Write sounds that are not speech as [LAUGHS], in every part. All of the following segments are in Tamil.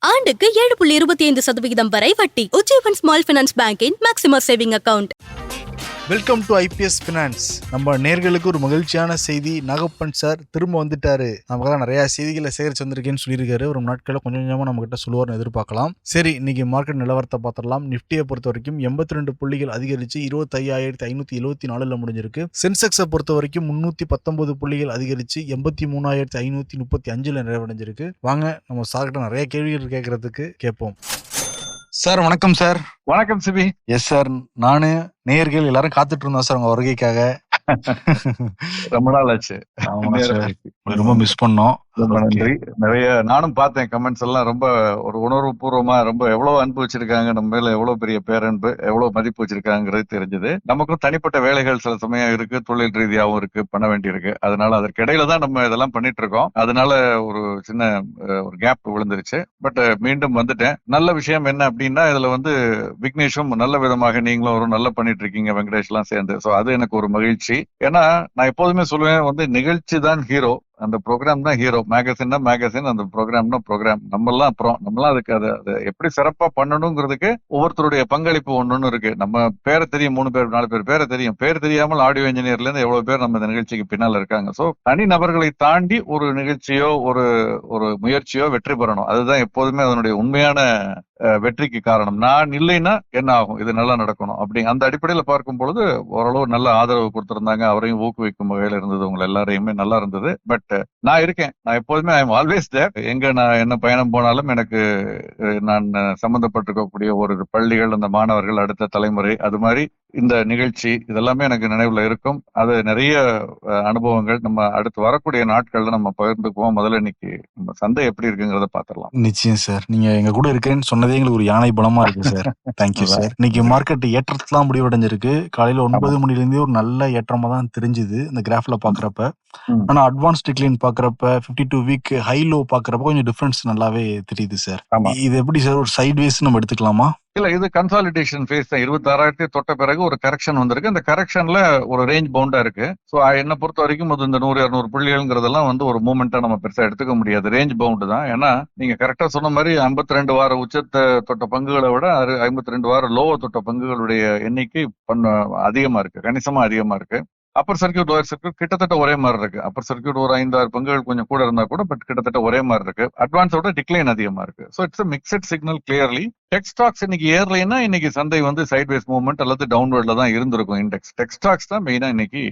ஆண்டுக்கு ஏழு புள்ளி இருபத்தி ஐந்து சதவிகிதம் வரை வட்டி. Ujjivan small finance பேங்கின் maximum saving account. Welcome to IPS finance நம்ம நேர்களுக்கு ஒரு மகிழ்ச்சியான செய்தி. நாகப்பன் சார் திரும்ப வந்துட்டாரு. நமக்கெல்லாம் நிறைய செய்திகளை சேகரிச்சு வந்திருக்கேன்னு சொல்லியிருக்காரு. ஒரு நாட்களில் கொஞ்சம் கொஞ்சமாக நம்ம கிட்ட சொல்லுவார்னு எதிர்பார்க்கலாம். சரி இன்னைக்கு மார்க்கெட் நிலவரத்தை பார்த்துடலாம். நிஃப்டியை பொறுத்த வரைக்கும் எண்பத்தி ரெண்டு புள்ளிகள் அதிகரிச்சு இருபத்தையாயிரத்தி ஐநூற்றி எழுபத்தி நாலுல முடிஞ்சிருக்கு. சென்செக்ஸை பொறுத்த வரைக்கும் முன்னூற்றி பத்தொன்பது புள்ளிகள் அதிகரிச்சு எண்பத்தி மூணாயிரத்தி ஐநூற்றி முப்பத்தி அஞ்சில் நிறைவடைஞ்சிருக்கு. வாங்க நம்ம சார்கிட்ட நிறைய கேள்விகள் கேட்கறதுக்கு கேட்போம். சார் வணக்கம் சார். வணக்கம் சிபி. எஸ் சார் நானு நேயர்கள் எல்லாரும் காத்துட்டு இருந்தோம் சார் உங்க வருகைக்காக. [LAUGHS] ரொம்ப நாள் ஆச்சு. [LAUGHS] ரொம்ப மிஸ் பண்ணோம். ரொம்ப. நன்றி. நிறைய நானும் பார்த்தேன் கமெண்ட்ஸ் எல்லாம் ரொம்ப ஒரு உணர்வு பூர்வமா ரொம்ப எவ்வளவு அன்பு வச்சிருக்காங்க நம்ம மேல எவ்வளவு பெரிய பேரன்பு எவ்வளவு மதிப்பு வச்சிருக்காங்கிறது தெரிஞ்சது. நமக்கும் தனிப்பட்ட வேலைகள் சில சமயம் இருக்கு தொழில் ரீதியாகவும் இருக்கு பண்ண வேண்டியிருக்கு. அதனால அதற்கு இடையில தான் நம்ம இதெல்லாம் பண்ணிட்டு இருக்கோம். அதனால ஒரு சின்ன ஒரு கேப் விழுந்துருச்சு. பட் மீண்டும் வந்துட்டேன். நல்ல விஷயம் என்ன அப்படின்னா இதுல வந்து விக்னேஷும் நல்ல விதமாக நீங்களும் ஒரு நல்ல பண்ணிட்டு இருக்கீங்க வெங்கடேஷ் எல்லாம் சேர்ந்து. சோ அது எனக்கு ஒரு மகிழ்ச்சி. ஏன்னா நான் எப்போதுமே சொல்லுவேன் வந்து நிகழ்ச்சி தான் ஹீரோ அந்த ப்ரோக்ராம் தான் ஹீரோ மேகசின்னா மேகசின் அந்த ப்ரோக்ராம்னா ப்ரோக்ராம் நம்மளாம் அப்புறம் நம்மலாம் அதுக்கு அதை அதை எப்படி சிறப்பாக பண்ணணுங்கிறதுக்கு ஒவ்வொருத்தருடைய பங்களிப்பு ஒன்னொன்னு இருக்கு. நம்ம பேரை தெரியும் மூணு பேர் நாலு பேர் பேரை தெரியும். பேர் தெரியாமல் ஆடியோ இன்ஜினியர்ல இருந்து எவ்வளவு பேர் நம்ம இந்த நிகழ்ச்சிக்கு பின்னால் இருக்காங்க. ஸோ தனி நபர்களை தாண்டி ஒரு நிகழ்ச்சியோ ஒரு ஒரு முயற்சியோ வெற்றி பெறணும். அதுதான் எப்போதுமே அதனுடைய உண்மையான வெற்றிக்கு காரணம். நான் இல்லைன்னா என்ன ஆகும்? இது நல்லா நடக்கணும். அப்படி அந்த அடிப்படையில பார்க்கும் பொழுது ஓரளவு நல்ல ஆதரவு கொடுத்திருந்தாங்க. அவரையும் ஊக்குவிக்கும் வகையில இருந்தது உங்க எல்லாரையுமே நல்லா இருந்தது. பட் நான் இருக்கேன். நான் எப்போதுமே ஐ எம் ஆல்வேஸ் தேர் எங்க நான் என்ன பயணம் போனாலும் எனக்கு நான் சம்பந்தப்பட்டிருக்கக்கூடிய ஒரு பள்ளிகள் அந்த மாணவர்கள் அடுத்த தலைமுறை அது மாதிரி இந்த நிகழ்ச்சி இதெல்லாமே எனக்கு நினைவுல இருக்கும். அது நிறைய அனுபவங்கள். நம்ம அடுத்து வரக்கூடிய நாட்கள்ல நம்ம பகிர்ந்துக்குவோம். முதல்ல இன்னைக்கு நம்ம சந்தை எப்படி இருக்குங்கிறத பாத்திரலாம் நிச்சயம் சார். நீங்க எங்க கூட இருக்கேன்னு சொன்னதே எங்களுக்கு ஒரு யானை பலமா இருக்கு சார். Thank you [LAUGHS] sir. இன்னைக்கு மார்க்கெட் ஏற்றத்துலாம் முடிவடைஞ்சிருக்கு. காலையில ஒன்பது மணில இருந்தே ஒரு நல்ல ஏற்றமா தான் தெரிஞ்சுது. இந்த கிராஃப்ல பாக்குறப்ப. ஆனா அட்வான்ஸ் டிக்ளைன் பாக்குறப்ப 52 டூ வீக் ஹை லோ பாக்குறப்ப கொஞ்சம் டிஃபரன்ஸ் நல்லாவே தெரியுது சார். இது எப்படி சார் ஒரு சைட் வேஸ் நம்ம எடுத்துக்கலாமா? இல்ல இது கன்சாலிடேஷன் ஃபேஸ் தான். இருபத்தி ஆறாயிரத்தி தொட்ட பிறகு ஒரு கரெக்ஷன் வந்திருக்கு. அந்த கரெக்ஷன்ல ஒரு ரேஞ்ச் பவுண்டா இருக்கு. ஸோ என்ன பொறுத்த வரைக்கும் அது இந்த நூறு இரநூறு புள்ளிகள்ங்கிறதெல்லாம் வந்து ஒரு மூமெண்டா நம்ம பெருசா எடுத்துக்க முடியாது. ரேஞ்ச் பவுண்டு தான். ஏன்னா நீங்க கரெக்டா சொன்ன மாதிரி 52 ரெண்டு வார உச்சத்தை தொட்ட பங்குகளை விட ஐம்பத்தி ரெண்டு வார லோவ தொட்ட பங்குகளுடைய எண்ணிக்கை பண்ண அதிகமா இருக்கு. கணிசமா அதிகமா இருக்கு. அப்பர் சர்க்கியூட் லோயர் சர்க்கியூட் கிட்டத்தட்ட ஒரே மாதிரி இருக்கு. அப்பர் சர்க்கியூட் ஒரு ஐந்தாறு பங்குகள் கொஞ்சம் கூட இருந்தா கூட பட் கிட்டத்தட்ட ஒரே மாதிரி இருக்கு. அட்வான்ஸோட டிக்ளைன் அதிகமா இருக்கு. So it's mixed signal clearly tech stocks இன்னைக்கு ஏர்லைன்னா இன்னைக்கு சந்தை வந்து சைட்வேஸ் மூவ்மெண்ட் அல்லது டவுன்வர்ட்ல தான் இருந்திருக்கும் இண்டெக்ஸ் டெக் ஸ்டாக்ஸ் தான் மெயினா இன்னைக்கு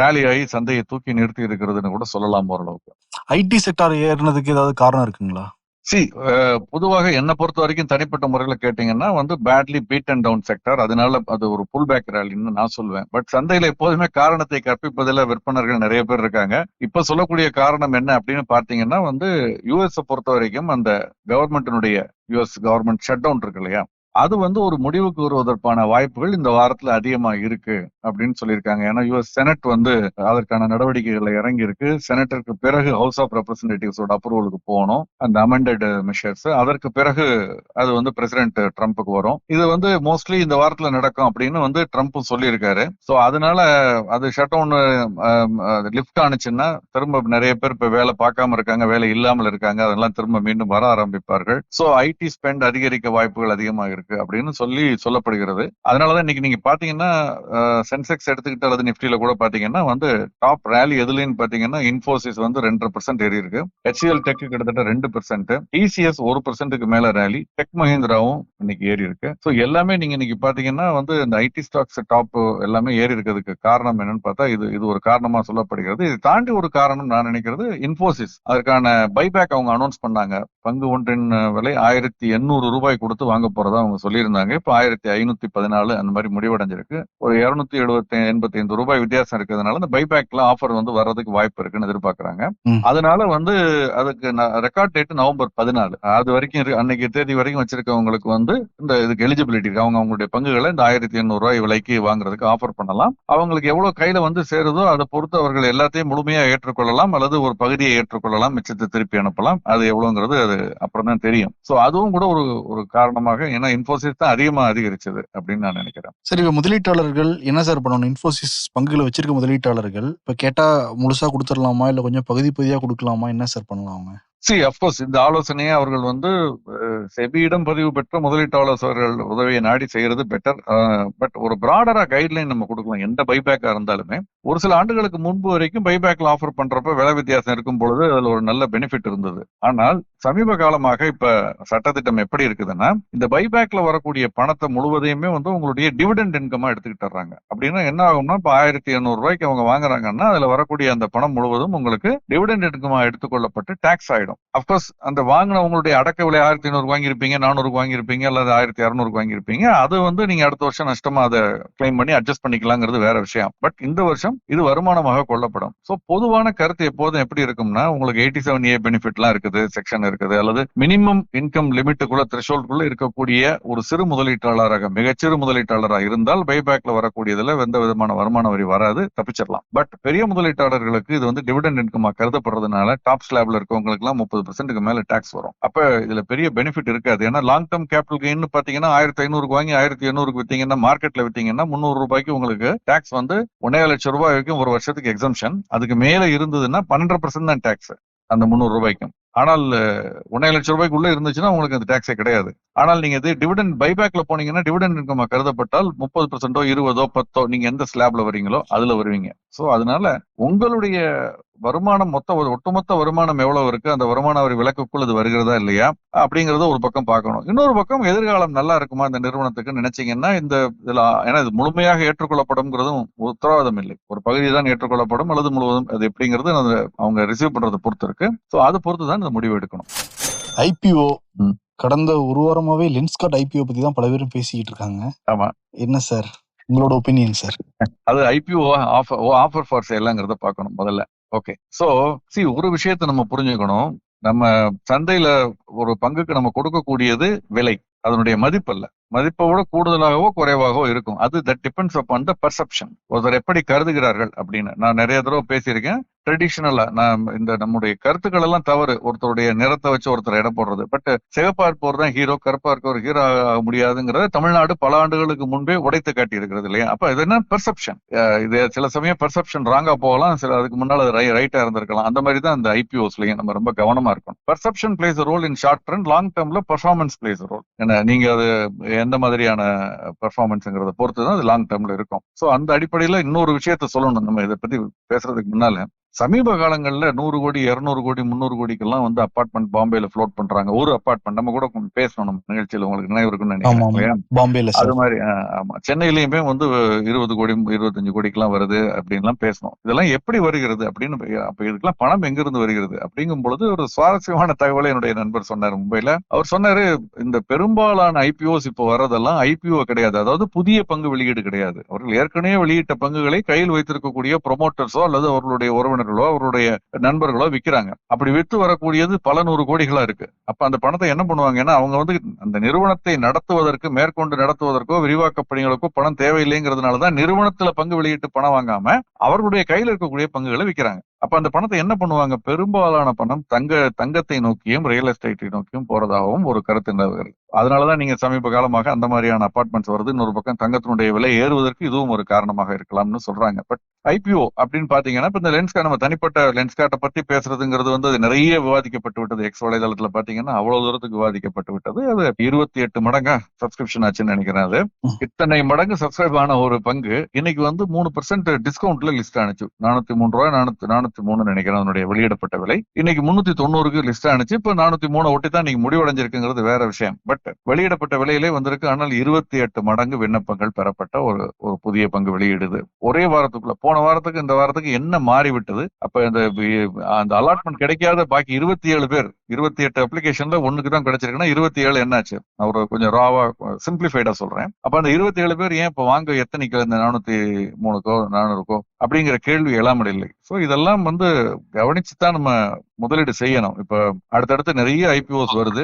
ரேலி ஆகி சந்தையை தூக்கி நிறுத்தி இருக்கிறதுன்னு கூட சொல்லலாம் ஓரளவுக்கு. ஐடி செக்டார் ஏறினதுக்கு ஏதாவது காரணம் இருக்குங்களா? சி uh, பொதுவாக என்ன பொறுத்த வரைக்கும் தனிப்பட்ட முறையில் கேட்டீங்கன்னா வந்து badly beat and down sector அதனால அது ஒரு புல் பேக் ரேலின்னு நான் சொல்லுவேன் பட் சந்தையில எப்போதுமே காரணத்தை கற்பிப்பதில் விற்பனர்கள் நிறைய பேர் இருக்காங்க. இப்ப சொல்லக்கூடிய காரணம் என்ன அப்படின்னு பார்த்தீங்கன்னா வந்து யூஎஸ் பொறுத்த வரைக்கும் அந்த கவர்மெண்டினுடைய யூஎஸ் கவர்மெண்ட் ஷட் டவுன் இருக்கு இல்லையா? அது வந்து ஒரு முடிவுக்கு வருவதற்கான வாய்ப்புகள் இந்த வாரத்துல அதிகமா இருக்கு அப்படின்னு சொல்லியிருக்காங்க. ஏன்னா யுஎஸ் செனட் வந்து அதற்கான நடவடிக்கைகளை இறங்கி இருக்கு செனட்டிற்கு பிறகு ஹவுஸ் ஆஃப் ரெப்ரஸன்டேட்டிவ்ஸோட அப்ரூவலுக்கு போகணும். அந்த அமெண்டட் மெஷர்ஸ் அதற்கு பிறகு அது வந்து பிரசிடென்ட் ட்ரம்ப்புக்கு வரும். இது வந்து மோஸ்ட்லி இந்த வாரத்துல நடக்கும் அப்படின்னு வந்து ட்ரம்ப் சொல்லியிருக்காரு. ஸோ அதனால அது ஷட் டவுன் லிஃப்ட் ஆனிச்சுன்னா திரும்ப நிறைய பேர் இப்ப வேலை பார்க்காம இருக்காங்க வேலை இல்லாமல் இருக்காங்க. அதெல்லாம் திரும்ப மீண்டும் வர ஆரம்பிப்பார்கள். ஸோ ஐடி ஸ்பெண்ட் அதிகரிக்க வாய்ப்புகள் அதிகமாக இருக்கு. அப்படின்னு சொல்லி சொல்லப்படுகிறது. அதனாலதான் இன்னைக்கு நீங்க பாத்தீங்கன்னா சென்செக்ஸ் எடுத்துக்கிட்ட அல்லது நிப்டியில கூட பாத்தீங்கன்னா வந்து டாப் ரேலி எதுலன்னு பாத்தீங்கன்னா இன்ஃபோசிஸ் வந்து ரெண்டரை பர்சன்ட் ஏறி இருக்கு. ஹெச்சிஎல் டெக் கிட்டத்தட்ட ரெண்டு பர்சன்ட் டிசிஎஸ் ஒரு பர்சன்ட்டுக்கு மேல ரேலி டெக் மஹிந்திராவும் இன்னைக்கு ஏறி இருக்கு. ஸோ எல்லாமே நீங்க இன்னைக்கு பாத்தீங்கன்னா வந்து இந்த ஐடி ஸ்டாக்ஸ் டாப் எல்லாமே ஏறி இருக்கிறதுக்கு காரணம் என்னன்னு பார்த்தா இது இது ஒரு காரணமா சொல்லப்படுகிறது. இது தாண்டி ஒரு காரணம் நான் நினைக்கிறது இன்ஃபோசிஸ் அதற்கான பைபேக் அவங்க அனௌன்ஸ் பண்ணாங்க. பங்கு ஒன்றின் விலை ஆயிரத்தி எண்ணூறு ரூபாய் கொடுத்து வாங்க போறதா அவங்க சொல்லியிருந்தாங்க. இப்போ ஆயிரத்தி ஐநூத்தி பதினாலு அந்த மாதிரி முடிவடைஞ்சிருக்கு. ஒரு இருநூத்தி எழுபத்தி எண்பத்தி ஐந்து ரூபாய் வித்தியாசம் இருக்கிறதுனால இந்த பைபேக்ல ஆஃபர் வந்து வர்றதுக்கு வாய்ப்பு இருக்குன்னு எதிர்பார்க்கறாங்க. அதனால வந்து அதுக்கு ரெக்கார்ட் டேட் நவம்பர் பதினாலு. அது வரைக்கும். அன்னைக்கு தேதி வரைக்கும் வச்சிருக்கவங்களுக்கு வந்து இந்த இதுக்கு எலிஜிபிலிட்டி இருக்கு. அவங்க அவங்களுடைய பங்குகளை இந்த ஆயிரத்தி எண்ணூறு ரூபாய் விலைக்கு வாங்குறதுக்கு ஆஃபர் பண்ணலாம். அவங்களுக்கு எவ்வளவு கையில வந்து சேருதோ அதை பொறுத்து அவர்கள் எல்லாத்தையும் முழுமையா ஏற்றுக்கொள்ளலாம். அல்லது ஒரு பகுதியை ஏற்றுக்கொள்ளலாம். மிச்சத்தை திருப்பி அனுப்பலாம். அது எவ்வளவுங்கிறது அது அப்புறம் தான் தெரியும். சோ அதுவும் கூட ஒரு ஒரு காரணமாக ஏன்னா இன்ஃபோசிஸ் தான் அதிகமா அதிகரிச்சது அப்படின்னு நான் நினைக்கிறேன். சரி இப்ப முதலீட்டாளர்கள் என்ன சார் பண்ணணும்? இன்ஃபோசிஸ் பங்குகளை வச்சிருக்க முதலீட்டாளர்கள் இப்ப கேட்டா முழுசா கொடுத்துடலாமா? இல்ல கொஞ்சம் பகுதி பகுதியா கொடுக்கலாமா? என்ன சார் பண்ணலாம் அவங்க? சி அப்கோர்ஸ் இந்த ஆலோசனையை அவர்கள் வந்து செபியிடம் பதிவு பெற்ற முதலீட்டு உதவியை நாடி செய்யறது பெட்டர் பட் ஒரு பிராடரா கைட்லைன் நம்ம கொடுக்கலாம். எந்த பைபேக்கா இருந்தாலுமே. ஒரு சில ஆண்டுகளுக்கு முன்பு வரைக்கும் பைபேக்ல ஆஃபர் பண்றப்ப விலை வித்தியாசம் இருக்கும் பொழுது அதுல ஒரு நல்ல பெனிஃபிட் இருந்தது. ஆனால் சமீப காலமாக இப்ப சட்டத்திட்டம் எப்படி இருக்குதுன்னா இந்த பைபேக்ல வரக்கூடிய பணத்தை முழுவதையுமே வந்து உங்களுடைய டிவிடெண்ட் இன்கமா எடுத்துக்கிட்டுறாங்க அப்படின்னா என்ன ஆகும்னா இப்ப ஆயிரத்தி எண்ணூறு ரூபாய்க்கு அவங்க வாங்குறாங்கன்னா அதுல வரக்கூடிய அந்த பணம் முழுவதும் உங்களுக்கு டிவிடெண்ட் இன்கமா எடுத்துக்கொள்ளப்பட்டு டாக்ஸ் ஆயிடும். அப்கோர்ஸ் அந்த வாங்கின உங்களுடைய அடக்க விலை ஆயிரத்தி ஐநூறு வாங்கியிருப்பீங்க நானூறுக்கு வாங்கியிருப்பீங்க அல்லது ஆயிரத்தி இரநூறுக்கு வாங்கியிருப்பீங்க. அது வந்து நீங்க அடுத்த வருஷம் நஷ்டமா அதை கிளைம் பண்ணி அட்ஜஸ்ட் பண்ணிக்கலாங்கிறது வேற விஷயம். பட் இந்த வருஷம் இது வருமானமாக கொள்ளப்படும். சோ பொதுவான கருத்து எப்போதும் எப்படி இருக்கும்னா உங்களுக்கு எயிட்டி செவன் ஏ பெனிஃபிட்லாம் இருக்குது செக்ஷன் இருக்குது அல்லது மினிமம் இன்கம் லிமிட்டுக்குள்ள த்ரெஷோல்டுக்குள்ள இருக்கக்கூடிய ஒரு சிறு முதலீட்டாளராக மிகச்சிறு முதலீட்டாளராக இருந்தால் பைபேக்ல வரக்கூடியதுல எந்த விதமான வருமான வரி வராது தப்பிச்சிடலாம். பட் பெரிய முதலீட்டாளர்களுக்கு இது வந்து டிவிடெண்ட் இன்கமா கருதப்படுறதுனால டாப் ஸ்லாப்ல இருக்கவங்களுக்கு எல்லாம் முப்பது பெர்சென்ட்டுக்கு மேல டாக்ஸ் வரும். அப்ப இதுல பெரிய பெனிஃபிட் இருக்காது. ஏன்னா லாங் டேர்ம் கேபிட்டல் கெயின் பாத்தீங்கன்னா ஆயிரத்தி ஐநூறுக்கு வாங்கி ஆயிரத்தி எண்ணூறுக்கு வித்தீங்கன்னா மார்க்கெட்ல வித்தீங்கன்னா முந்நூறு ரூபாய்க்கு உங்களுக்கு டாக்ஸ் வந்து ஒன்னே லட்சம் ரூபாய் வரைக்கும் ஒரு வருஷத்துக்கு எக்ஸம்ஷன் அதுக்கு மேல இருந்ததுன்னா பன்னெண்டரை பர்சன்ட் தான் டாக்ஸ் அந்த முந்நூறு ரூபாய்க்கும். ஆனால் ஒன்னே லட்சம் ரூபாய்க்கு உள்ள இருந்துச்சுன்னா உங்களுக்கு அந்த டாக்ஸே கிடையாது. ஆனால் நீங்க இது டிவிடெண்ட் பைபேக்ல போனீங்கன்னா டிவிடெண்ட் இன்கம் கருதப்பட்டால் முப்பது பர்சன்டோ இருபதோ பத்தோ நீங்க எந்த ஸ்லாப்ல வரீங்களோ அதுல வருவீங்க. சோ அதனால உங்களுடைய வருமானம் மொத்த ஒட்டுமொத்த வருமானம் எவ்வளவு இருக்கு? அந்த வருமான வரி விலக்குக்குள் இது வருகிறதா இல்லையா? அப்படிங்கறத ஒரு பக்கம் பார்க்கணும். இன்னொரு பக்கம் எதிர்காலம் நல்லா இருக்குமா இந்த நிறுவனத்துக்கு நினைச்சீங்கன்னா இந்த இதுல ஏன்னா இது முழுமையாக ஏற்றுக்கொள்ளப்படும்ங்கிறதும் உத்தரவாதம் இல்லை. ஒரு பகுதி தான் ஏற்றுக்கொள்ளப்படும் அல்லது முழுவதும் அது எப்படிங்கிறது அது அவங்க ரிசீவ் பண்றதை பொறுத்து இருக்கு சோ அதை பொறுத்து தான் இந்த முடிவு எடுக்கணும். ஐபிஓ. கடந்த ஒரு வாரமாவே லென்ஸ்கார்ட் ஐபிஓ பத்தி தான் பல பேரும் பேசிக்கிட்டு இருக்காங்க. ஆமா. என்ன சார்? உங்களோட ஒப்பீனியன் சார்? அது ஐபிஓ ஆஃபர் ஆஃபர் ஃபார் சேலாங்கிறத பார்க்கணும் முதல்ல. ஓகே சோ சி ஒரு விஷயத்தை நம்ம புரிஞ்சுக்கணும். நம்ம சந்தையில ஒரு பங்குக்கு நம்ம கொடுக்கக்கூடியது விலை. அதனுடைய மதிப்பு அல்ல மதிப்பை விட கூடுதலாகவோ குறைவாகவோ இருக்கும். அது that depends upon the perception ஒருத்தர் எப்படி கருதுகிறார்கள் அப்படின்னு நான் நிறைய தடவை பேசியிருக்கேன். ட்ரெடிஷனலா நான் இந்த நம்முடைய கருத்துக்கள் எல்லாம் தவறு. ஒருத்தருடைய நிறத்தை வச்சு ஒருத்தர் எடை போடுறது. பட் சிவப்பா இருப்பவர் தான் ஹீரோ கருப்பா இருக்கவர் ஹீரோ ஆக முடியாதுங்கிறத தமிழ்நாடு பல ஆண்டுகளுக்கு முன்பே உடைத்து காட்டி இருக்கிறது இல்லையா? அப்ப இது என்ன? பெர்செப்ஷன் இது சில சமயம் பெர்செப்ஷன் ராங்கா போகலாம். சில அதுக்கு முன்னால அது ரைட்டா இருந்திருக்கலாம். அந்த மாதிரி தான் இந்த ஐபிஓஸ்லயும் நம்ம ரொம்ப கவனமா இருக்கணும். Perception plays role in short term long டேர்ம்ல performance plays role என்ன? நீங்க அது எந்த மாதிரியான பெர்ஃபார்மன்ஸ்ங்கிறத பொறுத்து தான் அது லாங் டேர்ம்ல இருக்கும். சோ அந்த அடிப்படையில இன்னொரு விஷயத்த சொல்லணும். நம்ம இதை பத்தி பேசுறதுக்கு முன்னால சமீப காலங்கள்ல நூறு கோடி இருநூறு கோடி முந்நூறு கோடிக்கெல்லாம் வந்து அபார்ட்மெண்ட் பாம்பேல ஃப்ளோட் பண்றாங்க. ஒரு அபார்ட்மெண்ட் நம்ம கூட பேசணும் நம்ம நிகழ்ச்சியில உங்களுக்கு நினைவு இருக்குன்னு நினைக்கிறேன்? பாம்பேல அது மாதிரி ஆமா. சென்னையிலயுமே வந்து இருபது கோடி இருபத்தஞ்சு கோடிக்கெல்லாம் வருது அப்படின்லாம் பேசணும். இதெல்லாம் எப்படி வருகிறது அப்படின்னு அப்ப இதுக்கெல்லாம் பணம் எங்க இருந்து வருகிறது அப்படிங்கும் பொழுது ஒரு சுவாரஸ்யமான தகவலை என்னுடைய நண்பர் சொன்னார் மும்பைல. அவர் சொன்னாரு இந்த பெரும்பாலான ஐபிஓஸ் இப்போ வர்றதெல்லாம் ஐபிஓ கிடையாது. அதாவது புதிய பங்கு வெளியீடு கிடையாது. அவர்கள் ஏற்கனவே வெளியிட்ட பங்குகளை கையில் வைத்திருக்கக்கூடிய ப்ரொமோட்டர்ஸோ அல்லது அவர்களுடைய உறவினர்களோ அவருடைய நண்பர்களோ விக்கிறாங்க. அப்படி விற்று வரக்கூடியது பல நூறு கோடிகளா இருக்கு. அப்ப அந்த பணத்தை என்ன பண்ணுவாங்கன்னா அவங்க வந்து அந்த நிறுவனத்தை நடத்துவதற்கு மேற்கொண்டு நடத்துவதற்கோ விரிவாக்க பணிகளுக்கோ பணம் தேவையில்லைங்கிறதுனாலதான் நிறுவனத்துல பங்கு வெளியிட்டு பணம் வாங்காம அவர்களுடைய கையில் இருக்கக்கூடிய பங்குகளை விக்கிறாங்க. அப்ப அந்த பணத்தை என்ன பண்ணுவாங்க? பெரும்பாலான பணம் தங்க தங்கத்தை நோக்கியும் ரியல் எஸ்டேட்டை நோக்கியும் போறதாகவும் ஒரு கருத்து நிலவுகிறது. அதனாலதான் நீங்க சமீப காலமாக அந்த மாதிரியான அபார்ட்மெண்ட்ஸ் வருது. இன்னொரு பக்கம் தங்கத்தினுடைய விலை ஏறுவதற்கு இதுவும் ஒரு காரணமாக இருக்கலாம்னு சொல்றாங்க. பட் ஐபிஓ அப்படின்னு பாத்தீங்கன்னா இப்ப இந்த லென்ஸ்கா நம்ம தனிப்பட்ட லென்ஸ்கார்ட்டை பத்தி பேசுறதுங்கிறது வந்து அது நிறைய விவாதிக்கப்பட்டு விட்டது. எக்ஸ் வலைதளத்துல பாத்தீங்கன்னா அவ்வளவு தூரத்துக்கு விவாதிக்கப்பட்டு விட்டது. அது இருபத்தி எட்டு மடங்கா சப்ஸ்கிரிப்ஷன் ஆச்சுன்னு நினைக்கிறேன் அது. இத்தனை மடங்கு சப்ஸ்கிரைப் ஆன ஒரு பங்கு இன்னைக்கு வந்து மூணு பர்சன்ட் டிஸ்கவுண்ட்ல லிஸ்ட் ஆனிச்சு நானூத்தி மூணு ரூபாய் நானூத்தி நானூத்தி மூணு நினைக்கிறேன் அதனுடைய வெளியிடப்பட்ட விலை. இன்னைக்கு முன்னூத்தி தொண்ணூறுக்கு லிஸ்ட் ஆனிச்சு இப்ப நானூத்தி மூணு ஒட்டி தான் இன்னைக்கு முடிவடைஞ்சிருக்குங்கிறது வேற விஷயம். பட் வெளியிடப்பட்ட விலையிலே வந்திருக்கு ஆனால் இருபத்தி எட்டு மடங்கு விண்ணப்பங்கள் பெறப்பட்ட ஒரு ஒரு புதிய பங்கு வெளியிடுது. ஒரே வாரத்துக்குள்ள போன வாரத்துக்கு இந்த வாரத்துக்கு என்ன மாறிவிட்டது? அப்ப இந்த அந்த அலாட்மெண்ட் கிடைக்காத பாக்கி இருபத்தி ஏழு பேர் இருபத்தி எட்டு அப்ளிகேஷன்ல ஒண்ணுக்கு தான் கிடைச்சிருக்குன்னா இருபத்தி ஏழு என்னாச்சு? நான் கொஞ்சம் ராவா சிம்பிளிஃபைடா சொல்றேன். அப்ப அந்த இருபத்தி ஏழு பேர் ஏன் இப்ப வாங்க எத்தனைக்கு இந்த நானூத்தி மூணுக்கோ நானூறுக்கோ அப்படிங்கிற கேள்வி எழாமல் இல்லை. சோ இதெல்லாம் வந்து கவனிச்சு தான் நம்ம முதலீடு செய்யணும். இப்ப அடுத்தடுத்து நிறைய ஐபிஓஸ் வருது.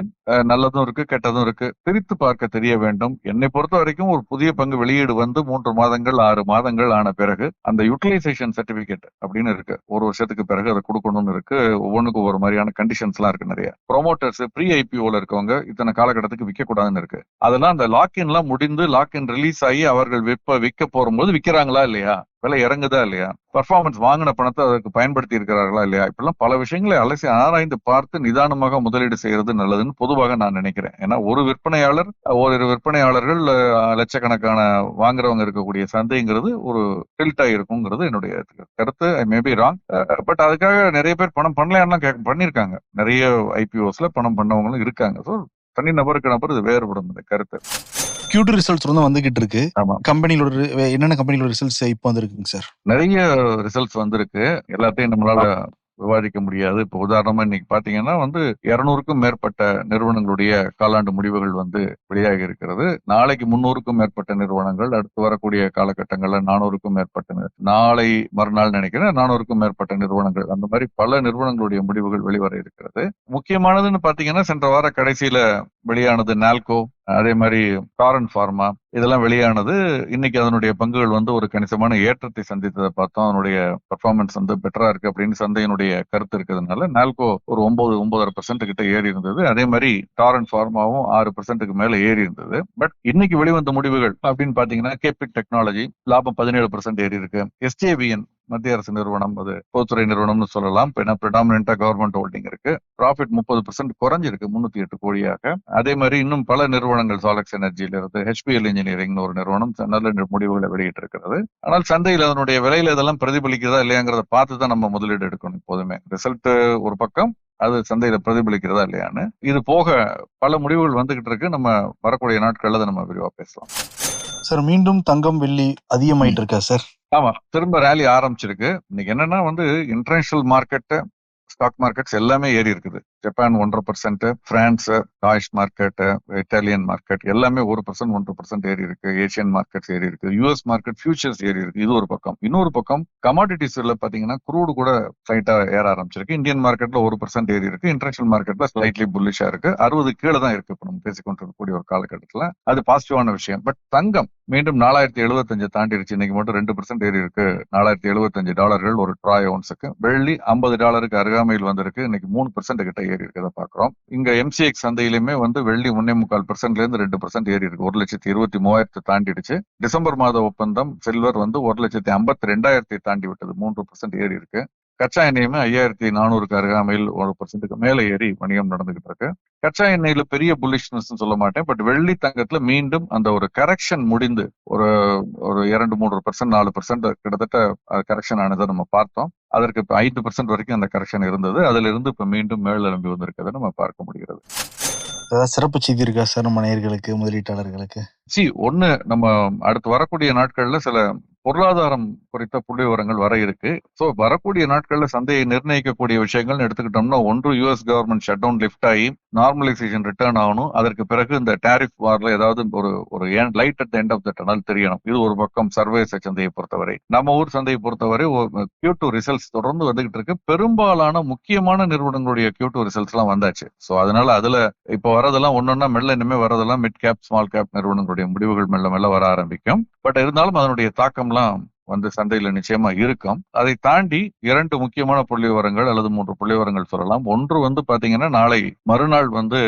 நல்லதும் இருக்கு கெட்டதும் இருக்கு. பிரித்து பார்க்க தெரிய வேண்டும். என்னை பொறுத்த வரைக்கும் ஒரு புதிய பங்கு வெளியீடு வந்து மூன்று மாதங்கள் ஆறு மாதங்கள் ஆன பிறகு அந்த யூட்டிலைசேஷன் சர்டிபிகேட் அப்படின்னு இருக்கு. ஒரு வருஷத்துக்கு பிறகு அதை கொடுக்கணும்னு இருக்கு. ஒவ்வொன்றுக்கும் ஒவ்வொரு மாதிரியான கண்டிஷன்ஸ் எல்லாம் இருக்கு நிறைய ப்ரொமோட்டர்ஸ் ப்ரீ ஐபிஓல இருக்கவங்க இத்தனை காலகட்டத்துக்கு விற்க கூடாதுன்னு இருக்கு. அதெல்லாம் அந்த லாக்இன் எல்லாம் முடிந்து லாக்இன் ரிலீஸ் ஆகி அவர்கள் விற்ப விற்க போகும்போது விற்கிறாங்களா இல்லையா? விலை இறங்குதா இல்லையா? பர்ஃபார்மன்ஸ் வாங்கின பணத்தை அதற்கு பயன்படுத்தி இருக்கிறார்களா இல்லையா? இப்பெல்லாம் பல விஷயங்களை அலசி ஆராய்ந்து பார்த்து நிதானமாக முதலீடு செய்யறது நல்லதுன்னு பொதுவாக நான் நினைக்கிறேன். ஏன்னா ஒரு விற்பனையாளர் ஓரிரு விற்பனையாளர்கள் லட்சக்கணக்கான வாங்குறவங்க இருக்கக்கூடிய சந்தைங்கிறது ஒரு டில்ட்டா இருக்குங்கிறது என்னுடைய கருத்து. ஐ மேபி ராங் பட் அதுக்காக நிறைய பேர் பணம் பண்ணலையான்லாம் கேட்க பண்ணியிருக்காங்க. நிறைய ஐபிஓஸ்ல பணம் பண்ணவங்களும் இருக்காங்க. ஸோ தனி நபருக்கு நபர் இது வேறுபடும் இந்த கருத்து. Q2 ரிசல்ட்ஸ் வந்து வந்துகிட்டு இருக்கு கம்பெனியோட என்னென்ன கம்பெனியோட ரிசல்ட்ஸ் இப்போ வந்திருக்குங்க சார் நிறைய ரிசல்ட்ஸ் வந்திருக்கு. எல்லாத்தையும் நம்மளால விவாதிக்க முடியாது. இப்போ உதாரணமா இன்னைக்கு பாத்தீங்கன்னா வந்து இருநூறுக்கும் மேற்பட்ட நிறுவனங்களுடைய காலாண்டு முடிவுகள் வந்து வெளியாகி இருக்கிறது. நாளைக்கு முன்னூறுக்கும் மேற்பட்ட நிறுவனங்கள் அடுத்து வரக்கூடிய காலகட்டங்கள்ல நானூறுக்கும் மேற்பட்ட நாளை மறுநாள் நினைக்கிறேன் நானூறுக்கும் மேற்பட்ட நிறுவனங்கள். அந்த மாதிரி பல நிறுவனங்களுடைய முடிவுகள் வெளிவர இருக்கிறது. முக்கியமானதுன்னு பாத்தீங்கன்னா சென்ற வார கடைசியில வெளியானது நால்கோ அதே மாதிரி டாரன் ஃபார்மா இதெல்லாம் வெளியானது. இன்னைக்கு அதனுடைய பங்குகள் வந்து ஒரு கணிசமான ஏற்றத்தை சந்தித்ததை பார்த்தோம். அதனுடைய பர்ஃபார்மன்ஸ் வந்து பெட்டரா இருக்கு அப்படின்னு சந்தையினுடைய கருத்து இருக்கிறதுனால நால்கோ ஒரு ஒன்பது ஒன்பதரை பர்சன்ட் கிட்ட ஏறி இருந்தது. அதே மாதிரி டாரன் ஃபார்மாவும் ஆறு பர்சன்ட்டுக்கு மேல ஏறி இருந்தது. பட் இன்னைக்கு வெளிவந்த முடிவுகள் அப்படின்னு பாத்தீங்கன்னா கேபிக் டெக்னாலஜி லாபம் பதினேழு பர்சன்ட் ஏறி இருக்கு. எஸ்ஜேவிஎன் மத்திய அரசு நிறுவனம் அது பொதுத்துறை நிறுவனம்னு சொல்லலாம். பிரிடாமினா கவர்மெண்ட் ஹோல்டிங் இருக்கு. ப்ராஃபிட் முப்பது பர்சன்ட் குறைஞ்சிருக்கு முன்னூத்தி எட்டு கோடியாக. அதே மாதிரி இன்னும் பல நிறுவனங்கள் சாலக்ஸ் எனர்ஜியில இருந்து ஹெச்பிஎல் இன்ஜினியரிங் ஒரு நிறுவனம் நல்ல முடிவுகளை வெளியிட்டு இருக்கிறது ஆனால் சந்தையில் அதனுடைய விலையில இதெல்லாம் பிரதிபலிக்கிறதா இல்லையாங்கிறத பார்த்து தான் நம்ம முதலீடு எடுக்கணும் எப்போதுமே ரிசல்ட் ஒரு பக்கம் அது சந்தையில பிரதிபலிக்கிறதா இல்லையான்னு. இது போக பல முடிவுகள் வந்துகிட்டு இருக்கு. நம்ம வரக்கூடிய நாட்கள்ல அதை நம்ம விரிவா பேசலாம். சார் மீண்டும் தங்கம் வெள்ளி அதிகமாயிட்டு இருக்கா சார்? ஆமா திரும்ப ரேலி ஆரம்பிச்சிருக்கு. இன்னைக்கு என்னன்னா வந்து இன்டர்நேஷனல் மார்க்கெட் ஸ்டாக் மார்க்கெட்ஸ் எல்லாமே ஏறி இருக்குது. ஜப்பான் ஒன்றரை percent France toys market Italian market எல்லாமே ஒரு பர்சன்ட் ஒன்றரை பர்சன்ட் ஏறி இருக்கு. ஏசியன் மார்க்கெட்ஸ் ஏறி இருக்கு. யூஎஸ் மார்க்கெட் ஃபியூச்சர்ஸ் ஏறி இருக்கு. இது ஒரு பக்கம். இன்னொரு பக்கம் கமாடிட்டிஸ்ல பாத்தீங்கன்னா குரூடு கூட ஸ்லைட்டா ஏற ஆரம்பிச்சிருக்கு. இந்தியன் மார்க்கெட்ல ஒரு பர்சன்ட் ஏறி இருக்கு. இன்டர்நேஷனல் மார்க்கெட்ல ஸ்லைட்லி புல்லிஷா இருக்கு. அறுபது கீழே தான் இருக்கு. இப்போ நம்ம பேசிக்கொண்டிருக்கக்கூடிய ஒரு காலகட்டத்துல. அது பாசிட்டிவான விஷயம். பட் தங்கம் மீண்டும் நாலாயிரத்தி எழுபத்தஞ்சு தாண்டிடுச்சு இன்னைக்கு மட்டும் ரெண்டு பர்சன்ட் ஏறி இருக்கு. நாலாயிரத்தி எழுபத்தஞ்சு டாலர்கள் ஒரு ட்ராய் ஒன்ஸுக்கு வெள்ளி ஐம்பது டாலருக்கு அருகாமையில் வந்திருக்கு. இன்னைக்கு மூணு பர்சன்ட் கிட்ட ஏறி இருக்கதை பாக்குறோம் இங்க எம்சிஎக்ஸ் சந்தையிலுமே வந்து வெள்ளி ஒன்னே முக்கால் பர்சன்ட்ல இருந்து ரெண்டு பர்சன்ட் ஏறி இருக்கு ஒரு லட்சத்தி இருபத்தி மூவாயிரத்தை தாண்டிடுச்சு. டிசம்பர் மாத ஒப்பந்தம் சில்வர் வந்து ஒரு லட்சத்தி ஐம்பத்தி ரெண்டாயிரத்தை தாண்டி விட்டது மூன்று பர்சன்ட் ஏறி இருக்கு கச்சா எண்ணெயுமே ஐயாயிரத்தி நானூறுக்கு அருகாமையில் ஒரு பர்சன்ட்டுக்கு மேல ஏறி வணிகம் நடந்துகிட்டு இருக்கு. கச்சா எண்ணெயில பெரிய புல்லிஷ்னஸ் சொல்ல மாட்டேன். பட் வெள்ளி தங்கத்துல மீண்டும் அந்த ஒரு கரெக்ஷன் முடிந்து ஒரு ஒரு இரண்டு மூன்று பர்சன்ட் நாலு பர்சன்ட் கிட்டத்தட்ட கரெக்ஷன் ஆனதை நம்ம பார்த்தோம். அதற்கு இப்ப ஐந்து பர்சன்ட் வரைக்கும் அந்த கரெக்ஷன் இருந்தது. அதுல இருந்து இப்ப மீண்டும் மேல் எழும்பி வந்திருக்கிறத நம்ம பார்க்க முடிகிறது. ஏதாவது சிறப்பு செய்தி இருக்கா சார் நம்ம நேயர்களுக்கு முதலீட்டாளர்களுக்கு? சி ஒண்ணு நம்ம அடுத்து வரக்கூடிய நாட்கள்ல சில பொருளாதாரம் குறித்த புள்ளி விவரங்கள் வர இருக்கு. ஸோ வரக்கூடிய நாட்கள்ல சந்தையை நிர்ணயிக்கக்கூடிய விஷயங்கள் எடுத்துக்கிட்டோம்னா ஒன்று US government shut down lift ஆகி நார்மலைசேஷன் ரிட்டர்ன் ஆகணும். அதற்கு பிறகு இந்த டாரிஃப் வார்ல ஏதாவது ஒரு ஒரு light at end of the tunnel தெரியணும். இது ஒரு பக்கம் சர்வேச சந்தையை பொறுத்தவரை. நம்ம ஊர் சந்தையை பொறுத்தவரை கியூ டூ ரிசல்ட்ஸ் தொடர்ந்து வந்துகிட்டு இருக்கு. பெரும்பாலான முக்கியமான நிறுவனங்களுடைய கியூ டூ ரிசல்ட்ஸ் எல்லாம் வந்தாச்சு. ஸோ அதனால அதுல இப்போ வரதெல்லாம் ஒன்னொன்னா மெல்ல இனிமே வரதெல்லாம் மிட் கேப் ஸ்மால் கேப் நிறுவனங்களுடைய முடிவுகள் மெல்ல மெல்ல வர ஆரம்பிக்கும். பட் இருந்தாலும் அதனுடைய தாக்கம் விவரம்லாம் வந்து சந்தையில் நிச்சயமா இருக்கும். அதை தாண்டி இரண்டு முக்கியமான புள்ளி விவரங்கள் அல்லது மூன்று புள்ளி விவரங்கள் சொல்லலாம். ஒன்று வந்து பாத்தீங்கன்னா நாளை மறுநாள் வந்து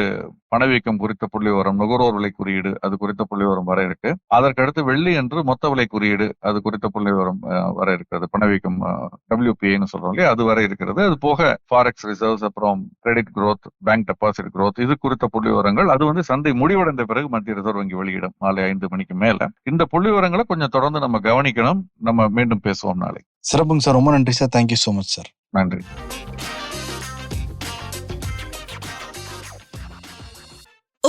பணவீக்கம் குறித்த புள்ளி விவரம் நுகர்வோர் விலை குறியீடு அது குறித்த புள்ளி விவரம் வர இருக்கு. அதற்கடுத்து வெள்ளி என்று மொத்த விலை குறியீடு அது குறித்த புள்ளி விவரம் வர இருக்கிறது. பணவீக்கம் டபிள்யூபிஏன்னு சொல்றோம் இல்லையா? அது வர இருக்கிறது. அது போக ஃபாரெக்ஸ் ரிசர்வ்ஸ் அப்புறம் credit growth bank deposit growth இது குறித்த புள்ளி விவரங்கள் அது வந்து சந்தை முடிவடைந்த பிறகு மத்திய ரிசர்வ் வங்கி வெளியிடும். மாலை ஐந்து மணிக்கு மேல. இந்த புள்ளி விவரங்களை கொஞ்சம் தொடர்ந்து நம்ம கவனிக்கணும். நம்ம மீண்டும் பேசுவோம் நாளை. சிறப்புங்க சார். ரொம்ப நன்றி sir. Thank you so much sir நன்றி.